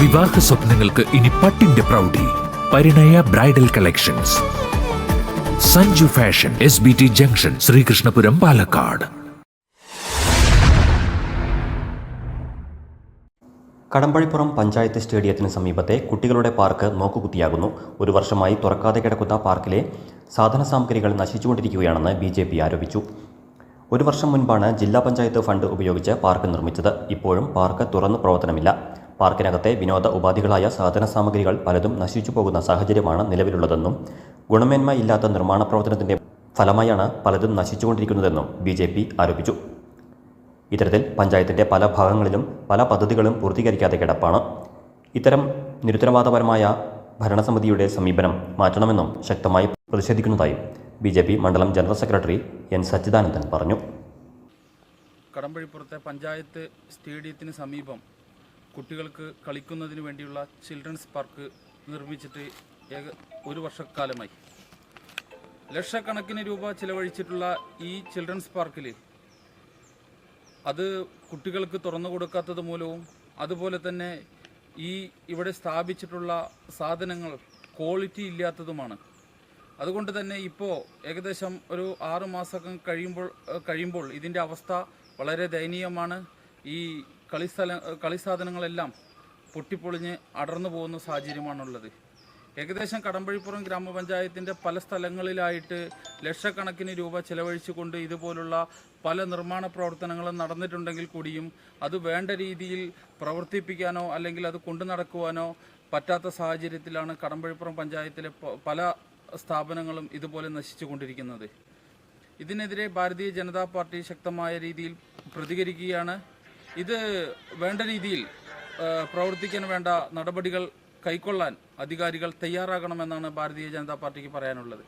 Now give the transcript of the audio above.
വിവാഹ സ്വപ്നങ്ങൾക്ക് ഇനി പട്ടിന്റെ പ്രൗഢി. Parinaya bridal collections. Sanju fashion S B T junction Sreekrishnapuram Palakkad. Kadambazhipuram panchayat സ്റ്റേഡിയത്തിന് സമീപത്തെ കുട്ടികളുടെ പാർക്ക് നോക്കുകുത്തിയാകുന്നു. ഒരു വർഷമായി തുറക്കാതെ കിടക്കുന്ന പാർക്കിലെ സാധന സാമഗ്രികൾ നശിച്ചുകൊണ്ടിരിക്കുകയാണെന്ന് ബി ജെ പി ആരോപിച്ചു. ഒരു വർഷം മുൻപാണ് ജില്ലാ പഞ്ചായത്ത് ഫണ്ട് ഉപയോഗിച്ച് പാർക്ക് നിർമ്മിച്ചത്. ഇപ്പോഴും പാർക്ക് തുറന്നു പ്രവർത്തനമില്ല. പാർക്കിനകത്തെ വിനോദ ഉപാധികളായ സാധന സാമഗ്രികൾ പലതും നശിച്ചു പോകുന്ന സാഹചര്യമാണ് നിലവിലുള്ളതെന്നും ഗുണമേന്മയില്ലാത്ത നിർമ്മാണ പ്രവർത്തനത്തിന്റെ ഫലമായാണ് പലതും നശിച്ചുകൊണ്ടിരിക്കുന്നതെന്നും ബി ജെ പി ആരോപിച്ചു. ഇത്തരത്തിൽ പഞ്ചായത്തിന്റെ പല ഭാഗങ്ങളിലും പല പദ്ധതികളും പൂർത്തീകരിക്കാതെ കിടപ്പാണ്. ഇത്തരം നിരുത്തരവാദപരമായ ഭരണസമിതിയുടെ സമീപനം മാറ്റണമെന്നും ശക്തമായി പ്രതിഷേധിക്കുന്നതായും ബി ജെ പി മണ്ഡലം ജനറൽ സെക്രട്ടറി എൻ സച്ചിദാനന്ദൻ പറഞ്ഞു. കടമ്പഴിപ്പുറത്തെ പഞ്ചായത്ത് സ്റ്റേഡിയത്തിന് സമീപം കുട്ടികൾക്ക് കളിക്കുന്നതിന് വേണ്ടിയുള്ള ചിൽഡ്രൻസ് പാർക്ക് നിർമ്മിച്ചിട്ട് ഏക ഒരു വർഷക്കാലമായി. ലക്ഷക്കണക്കിന് രൂപ ചിലവഴിച്ചിട്ടുള്ള ഈ ചിൽഡ്രൻസ് പാർക്കിൽ അത് കുട്ടികൾക്ക് തുറന്നു കൊടുക്കാത്തത് മൂലവും അതുപോലെ തന്നെ ഈ ഇവിടെ സ്ഥാപിച്ചിട്ടുള്ള സാധനങ്ങൾ ക്വാളിറ്റി ഇല്ലാത്തതുമാണ്. അതുകൊണ്ട് തന്നെ ഇപ്പോൾ ഏകദേശം ഒരു ആറുമാസം കഴിയുമ്പോൾ കഴിയുമ്പോൾ ഇതിന്റെ അവസ്ഥ വളരെ ദയനീയമാണ്. ഈ കളിസ്ഥല കളിസാധനങ്ങളെല്ലാം പൊട്ടിപ്പൊളിഞ്ഞ് അടർന്നു പോകുന്ന സാഹചര്യമാണുള്ളത്. ഏകദേശം കടമ്പഴിപ്പുറം ഗ്രാമപഞ്ചായത്തിന്റെ പല സ്ഥലങ്ങളിലായിട്ട് ലക്ഷക്കണക്കിന് രൂപ ചെലവഴിച്ചുകൊണ്ട് ഇതുപോലുള്ള പല നിർമ്മാണ പ്രവർത്തനങ്ങളും നടന്നിട്ടുണ്ടെങ്കിൽ കൂടിയും അത് വേണ്ട രീതിയിൽ പ്രവർത്തിപ്പിക്കാനോ അല്ലെങ്കിൽ അത് കൊണ്ടു നടക്കുവാനോ പറ്റാത്ത സാഹചര്യത്തിലാണ് കടമ്പഴിപ്പുറം പഞ്ചായത്തിലെ പല സ്ഥാപനങ്ങളും ഇതുപോലെ നശിച്ചുകൊണ്ടിരിക്കുന്നത്. ഇതിനെതിരെ ഭാരതീയ ജനതാ പാർട്ടി ശക്തമായ രീതിയിൽ പ്രതികരിക്കുകയാണ്. ഇത് വേണ്ട രീതിയിൽ പ്രവർത്തിക്കാൻ വേണ്ട നടപടികൾ കൈക്കൊള്ളാൻ അധികാരികൾ തയ്യാറാകണമെന്നാണ് ഭാരതീയ ജനതാ പാർട്ടിക്ക് പറയാനുള്ളത്.